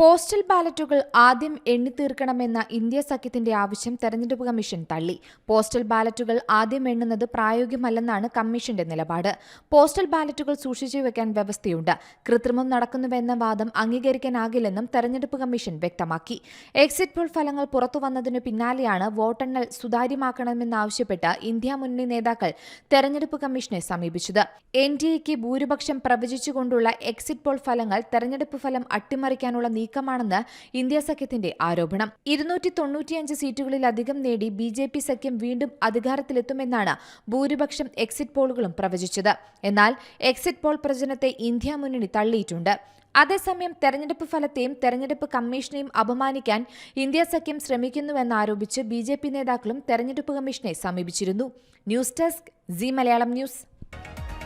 Postal ബാലറ്റുകൾ ആദ്യം എണ്ണിത്തീർക്കണമെന്ന India സഖ്യത്തിന്റെ ആവശ്യം തെരഞ്ഞെടുപ്പ് കമ്മീഷൻ തള്ളി. പോസ്റ്റൽ ബാലറ്റുകൾ ആദ്യം എണ്ണുന്നത് പ്രായോഗികമല്ലെന്നാണ് കമ്മീഷന്റെ നിലപാട്. പോസ്റ്റൽ ബാലറ്റുകൾ സൂക്ഷിച്ചു വെക്കാൻ വ്യവസ്ഥയുണ്ട്. കൃത്രിമം നടക്കുന്നുവെന്ന വാദം അംഗീകരിക്കാനാകില്ലെന്നും തെരഞ്ഞെടുപ്പ് കമ്മീഷൻ വ്യക്തമാക്കി. എക്സിറ്റ് പോൾ ഫലങ്ങൾ പുറത്തുവന്നതിനു പിന്നാലെയാണ് വോട്ടെണ്ണൽ സുതാര്യമാക്കണമെന്നാവശ്യപ്പെട്ട് ഇന്ത്യ മുന്നണി നേതാക്കൾ തെരഞ്ഞെടുപ്പ് കമ്മീഷനെ സമീപിച്ചത്. എൻ ഡി എക്ക് ഭൂരിപക്ഷം പ്രവചിച്ചുകൊണ്ടുള്ള എക്സിറ്റ് പോൾ ഫലങ്ങൾ തെരഞ്ഞെടുപ്പ് ഫലം അട്ടിമറിക്കാനുള്ള നീക്കമാണെന്ന് ഇന്ത്യ സഖ്യത്തിന്റെ ആരോപണം. ഇരുന്നൂറ്റി തൊണ്ണൂറ്റിയഞ്ച് സീറ്റുകളിലധികം നേടി ബി ജെ പി സഖ്യം വീണ്ടും അധികാരത്തിലെത്തുമെന്നാണ് ഭൂരിപക്ഷം എക്സിറ്റ് പോളുകളും പ്രവചിച്ചത്. എന്നാൽ എക്സിറ്റ് പോൾ പ്രചരണത്തെ ഇന്ത്യ മുന്നണി തള്ളിയിട്ടുണ്ട്. അതേസമയം തെരഞ്ഞെടുപ്പ് ഫലത്തെയും തെരഞ്ഞെടുപ്പ് കമ്മീഷനെയും അപമാനിക്കാൻ ഇന്ത്യ സഖ്യം ശ്രമിക്കുന്നുവെന്നാരോപിച്ച് ബി ജെ പി നേതാക്കളും തെരഞ്ഞെടുപ്പ് കമ്മീഷനെ സമീപിച്ചിരുന്നു. News desk C Malayalam news.